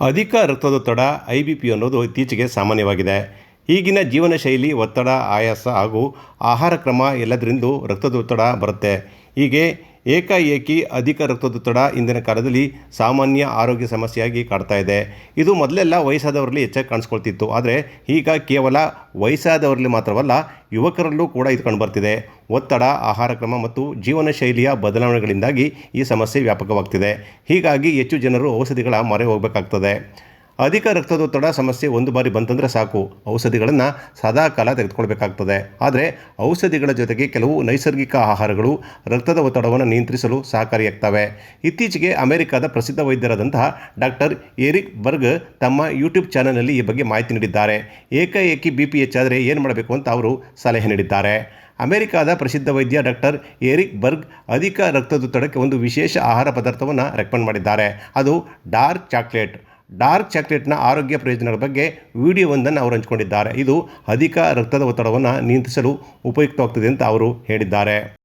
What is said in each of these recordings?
ಅಧಿಕ ರಕ್ತದೊತ್ತಡ I B P ಅನ್ನೋದು ಇತ್ತೀಚೆಗೆ ಸಾಮಾನ್ಯವಾಗಿದೆ. ಈಗಿನ ಜೀವನ ಶೈಲಿ ಒತ್ತಡ, ಆಯಾಸ ಹಾಗೂ ಆಹಾರ ಕ್ರಮ ಎಲ್ಲದರಿಂದ ರಕ್ತದೊತ್ತಡ ಬರುತ್ತೆ. ಹೀಗೆ ಏಕಾಏಕಿ ಅಧಿಕ ರಕ್ತದೊತ್ತಡ ಇಂದಿನ ಕಾಲದಲ್ಲಿ ಸಾಮಾನ್ಯ ಆರೋಗ್ಯ ಸಮಸ್ಯೆಯಾಗಿ ಕಾಡ್ತಾ ಇದೆ. ಇದು ಮೊದಲೆಲ್ಲ ವಯಸ್ಸಾದವರಲ್ಲಿ ಹೆಚ್ಚಾಗಿ ಕಾಣಿಸ್ಕೊಳ್ತಿತ್ತು. ಆದರೆ ಈಗ ಕೇವಲ ವಯಸ್ಸಾದವರಲ್ಲಿ ಮಾತ್ರವಲ್ಲ, ಯುವಕರಲ್ಲೂ ಕೂಡ ಇದು ಕಂಡುಬರ್ತಿದೆ ಒತ್ತಡ, ಆಹಾರ ಕ್ರಮ ಮತ್ತು ಜೀವನ ಶೈಲಿಯ ಬದಲಾವಣೆಗಳಿಂದಾಗಿ ಈ ಸಮಸ್ಯೆ ವ್ಯಾಪಕವಾಗ್ತಿದೆ. ಹೀಗಾಗಿ ಹೆಚ್ಚು ಜನರು ಔಷಧಿಗಳ ಮೊರೆ ಹೋಗಬೇಕಾಗ್ತದೆ. ಅಧಿಕ ರಕ್ತದೊತ್ತಡ ಸಮಸ್ಯೆ ಒಂದು ಬಾರಿ ಬಂತಂದರೆ ಸಾಕು. ಔಷಧಿಗಳನ್ನು ಸದಾ ಕಾಲ ತೆಗೆದುಕೊಳ್ಬೇಕಾಗ್ತದೆ. ಆದರೆ ಔಷಧಿಗಳ ಜೊತೆಗೆ ಕೆಲವು ನೈಸರ್ಗಿಕ ಆಹಾರಗಳು ರಕ್ತದ ಒತ್ತಡವನ್ನು ನಿಯಂತ್ರಿಸಲು ಸಹಕಾರಿಯಾಗ್ತವೆ. ಇತ್ತೀಚೆಗೆ ಅಮೆರಿಕದ ಪ್ರಸಿದ್ಧ ವೈದ್ಯರಾದಂತಹ ಡಾಕ್ಟರ್ ಎರಿಕ್ ಬರ್ಗ್ ತಮ್ಮ ಯೂಟ್ಯೂಬ್ ಚಾನಲ್ನಲ್ಲಿ ಈ ಬಗ್ಗೆ ಮಾಹಿತಿ ನೀಡಿದ್ದಾರೆ. ಏಕಾಏಕಿ ಬಿ ಪಿ ಹೆಚ್ಚಾದರೆ ಏನು ಮಾಡಬೇಕು ಅಂತ ಅವರು ಸಲಹೆ ನೀಡಿದ್ದಾರೆ. ಅಮೆರಿಕಾದ ಪ್ರಸಿದ್ಧ ವೈದ್ಯ ಡಾಕ್ಟರ್ ಏರಿಕ್ ಬರ್ಗ್ ಅಧಿಕ ರಕ್ತದೊತ್ತಡಕ್ಕೆ ಒಂದು ವಿಶೇಷ ಆಹಾರ ಪದಾರ್ಥವನ್ನು ರೆಕಮೆಂಡ್ ಮಾಡಿದ್ದಾರೆ. ಅದು ಡಾರ್ಕ್ ಚಾಕ್ಲೇಟ್. ಡಾರ್ಕ್ ಚಾಕ್ಲೇಟ್ನ ಆರೋಗ್ಯ ಪ್ರಯೋಜನಗಳ ಬಗ್ಗೆ ವಿಡಿಯೋವೊಂದನ್ನು ಅವರು ಹಂಚಿಕೊಂಡಿದ್ದಾರೆ. ಇದು ಅಧಿಕ ರಕ್ತದ ಒತ್ತಡವನ್ನು ನಿಯಂತ್ರಿಸಲು ಉಪಯುಕ್ತವಾಗ್ತದೆ ಅಂತ ಅವರು ಹೇಳಿದ್ದಾರೆ.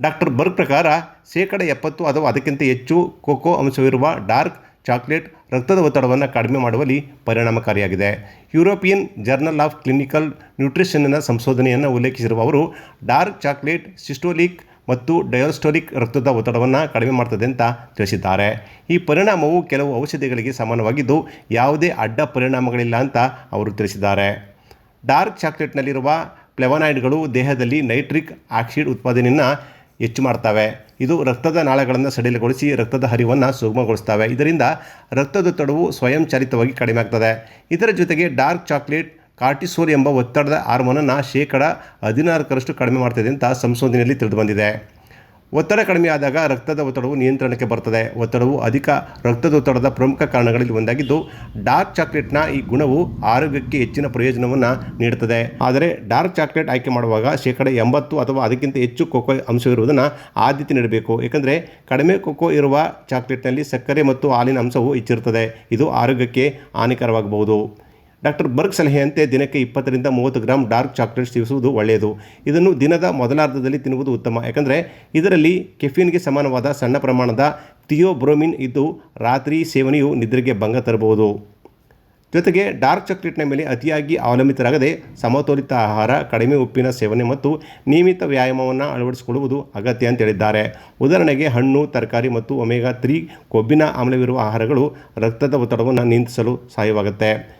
ಡಾಕ್ಟರ್ ಬರ್ಗ್ ಪ್ರಕಾರ ಶೇಕಡ ಎಪ್ಪತ್ತು ಅಥವಾ ಅದಕ್ಕಿಂತ ಹೆಚ್ಚು ಕೋಕೋ ಅಂಶವಿರುವ ಡಾರ್ಕ್ ಚಾಕ್ಲೇಟ್ ರಕ್ತದ ಒತ್ತಡವನ್ನು ಕಡಿಮೆ ಮಾಡುವಲ್ಲಿ ಪರಿಣಾಮಕಾರಿಯಾಗಿದೆ. ಯುರೋಪಿಯನ್ ಜರ್ನಲ್ ಆಫ್ ಕ್ಲಿನಿಕಲ್ ನ್ಯೂಟ್ರಿಷನ್ನ ಸಂಶೋಧನೆಯನ್ನು ಉಲ್ಲೇಖಿಸಿರುವ ಅವರು ಡಾರ್ಕ್ ಚಾಕ್ಲೇಟ್, ಸಿಸ್ಟೋಲಿಕ್ ಮತ್ತು ಡಯೋಸ್ಟೋಲಿಕ್ ರಕ್ತದ ಒತ್ತಡವನ್ನು ಕಡಿಮೆ ಮಾಡ್ತದೆ ಅಂತ ತಿಳಿಸಿದ್ದಾರೆ. ಈ ಪರಿಣಾಮವು ಕೆಲವು ಔಷಧಿಗಳಿಗೆ ಸಮಾನವಾಗಿದ್ದು, ಯಾವುದೇ ಅಡ್ಡ ಪರಿಣಾಮಗಳಿಲ್ಲ ಅಂತ ಅವರು ತಿಳಿಸಿದ್ದಾರೆ. ಡಾರ್ಕ್ ಚಾಕ್ಲೇಟ್ನಲ್ಲಿರುವ ಫ್ಲೆವನಾಯ್ಡ್ಗಳು ದೇಹದಲ್ಲಿ ನೈಟ್ರಿಕ್ ಆಕ್ಸೈಡ್ ಉತ್ಪಾದನೆಯನ್ನು ಹೆಚ್ಚು ಮಾಡ್ತವೆ. ಇದು ರಕ್ತದ ನಾಳಗಳನ್ನು ಸಡಿಲಗೊಳಿಸಿ ರಕ್ತದ ಹರಿವನ್ನು ಸುಗಮಗೊಳಿಸ್ತವೆ. ಇದರಿಂದ ರಕ್ತದೊತ್ತಡವು ಸ್ವಯಂಚಾಲಿತವಾಗಿ ಕಡಿಮೆ ಆಗ್ತದೆ. ಇದರ ಜೊತೆಗೆ ಡಾರ್ಕ್ ಚಾಕ್ಲೇಟ್ ಕಾರ್ಟಿಸೋಲ್ ಎಂಬ ಒತ್ತಡದ ಹಾರ್ಮೋನನ್ನು ಶೇಕಡ ಹದಿನಾಲ್ಕರಷ್ಟು ಕಡಿಮೆ ಮಾಡ್ತದೆ ಅಂತ ಸಂಶೋಧನೆಯಲ್ಲಿ ತಿಳಿದುಬಂದಿದೆ ಒತ್ತಡ ಕಡಿಮೆಯಾದಾಗ ರಕ್ತದ ಒತ್ತಡವು ನಿಯಂತ್ರಣಕ್ಕೆ ಬರ್ತದೆ. ಒತ್ತಡವು ಅಧಿಕ ರಕ್ತದೊತ್ತಡದ ಪ್ರಮುಖ ಕಾರಣಗಳಲ್ಲಿ ಒಂದಾಗಿದ್ದು, ಡಾರ್ಕ್ ಚಾಕ್ಲೇಟ್ನ ಈ ಗುಣವು ಆರೋಗ್ಯಕ್ಕೆ ಹೆಚ್ಚಿನ ಪ್ರಯೋಜನವನ್ನು ನೀಡುತ್ತದೆ. ಆದರೆ ಡಾರ್ಕ್ ಚಾಕ್ಲೇಟ್ ಆಯ್ಕೆ ಮಾಡುವಾಗ ಶೇಕಡ ಎಂಬತ್ತು ಅಥವಾ ಅದಕ್ಕಿಂತ ಹೆಚ್ಚು ಕೊಕೊ ಅಂಶವಿರುವುದನ್ನು ಆದ್ಯತೆ ನೀಡಬೇಕು. ಏಕೆಂದರೆ ಕಡಿಮೆ ಕೊಕೊ ಇರುವ ಚಾಕ್ಲೇಟ್ನಲ್ಲಿ ಸಕ್ಕರೆ ಮತ್ತು ಹಾಲಿನ ಅಂಶವು ಹೆಚ್ಚಿರುತ್ತದೆ. ಇದು ಆರೋಗ್ಯಕ್ಕೆ ಹಾನಿಕರವಾಗಬಹುದು. ಡಾಕ್ಟರ್ ಬರ್ಗ್ ಸಲಹೆಯಂತೆ ದಿನಕ್ಕೆ ಇಪ್ಪತ್ತರಿಂದ ಮೂವತ್ತು ಗ್ರಾಂ ಡಾರ್ಕ್ ಚಾಕ್ಲೇಟ್ ಸೇವಿಸುವುದು ಒಳ್ಳೆಯದು. ಇದನ್ನು ದಿನದ ಮೊದಲಾರ್ಧದಲ್ಲಿ ತಿನ್ನುವುದು ಉತ್ತಮ. ಯಾಕಂದರೆ ಇದರಲ್ಲಿ ಕೆಫಿನ್ಗೆ ಸಮಾನವಾದ ಸಣ್ಣ ಪ್ರಮಾಣದ ಥಿಯೋಬ್ರೋಮಿನ್ ಇದ್ದು ರಾತ್ರಿ ಸೇವನೆಯು ನಿದ್ರೆಗೆ ಭಂಗ ತರಬಹುದು. ಜೊತೆಗೆ ಡಾರ್ಕ್ ಚಾಕ್ಲೇಟ್ನ ಮೇಲೆ ಅತಿಯಾಗಿ ಅವಲಂಬಿತರಾಗದೆ ಸಮತೋಲಿತ ಆಹಾರ, ಕಡಿಮೆ ಉಪ್ಪಿನ ಸೇವನೆ ಮತ್ತು ನಿಯಮಿತ ವ್ಯಾಯಾಮವನ್ನು ಅಳವಡಿಸಿಕೊಳ್ಳುವುದು ಅಗತ್ಯ ಅಂತ ಹೇಳಿದ್ದಾರೆ. ಉದಾಹರಣೆಗೆ ಹಣ್ಣು, ತರಕಾರಿ ಮತ್ತು ಒಮೆಗಾ ತ್ರೀ ಕೊಬ್ಬಿನ ಆಮ್ಲವಿರುವ ಆಹಾರಗಳು ರಕ್ತದ ಒತ್ತಡವನ್ನು ನಿಯಂತ್ರಿಸಲು ಸಹಾಯವಾಗುತ್ತೆ.